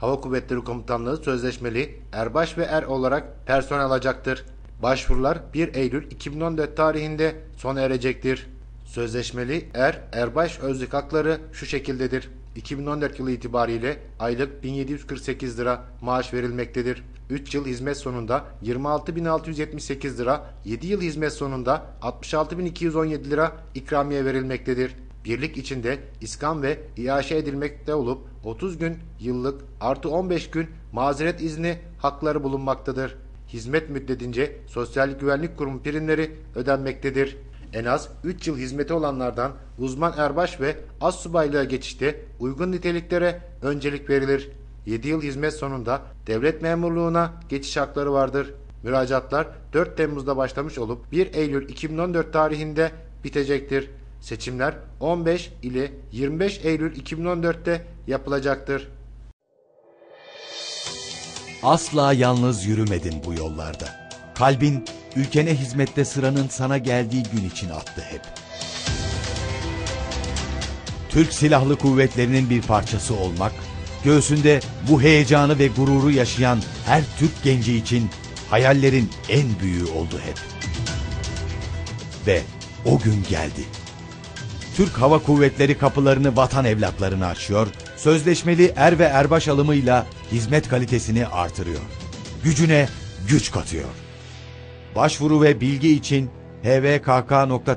Hava Kuvvetleri Komutanlığı sözleşmeli erbaş ve er olarak personel alacaktır. Başvurular 1 Eylül 2014 tarihinde sona erecektir. Sözleşmeli er, erbaş özlük hakları şu şekildedir. 2014 yılı itibariyle aylık 1748 lira maaş verilmektedir. 3 yıl hizmet sonunda 26.678 lira, 7 yıl hizmet sonunda 66.217 lira ikramiye verilmektedir. Birlik içinde iskan ve iaşe edilmekte olup 30 gün yıllık artı 15 gün mazeret izni hakları bulunmaktadır. Hizmet müddetince Sosyal Güvenlik Kurumu primleri ödenmektedir. En az 3 yıl hizmeti olanlardan uzman erbaş ve az subaylığa geçişte uygun niteliklere öncelik verilir. 7 yıl hizmet sonunda devlet memurluğuna geçiş hakları vardır. Müracaatlar 4 Temmuz'da başlamış olup 1 Eylül 2014 tarihinde bitecektir. Seçimler 15 ile 25 Eylül 2014'te yapılacaktır. Asla yalnız yürümedin bu yollarda. Kalbin ülkene hizmette sıranın sana geldiği gün için attı hep. Türk Silahlı Kuvvetleri'nin bir parçası olmak, göğsünde bu heyecanı ve gururu yaşayan her Türk genci için hayallerin en büyüğü oldu hep. Ve o gün geldi. Türk Hava Kuvvetleri kapılarını vatan evlatlarına açıyor, sözleşmeli er ve erbaş alımıyla hizmet kalitesini artırıyor. Gücüne güç katıyor. Başvuru ve bilgi için hvkk.tsk.tr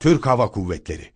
Türk Hava Kuvvetleri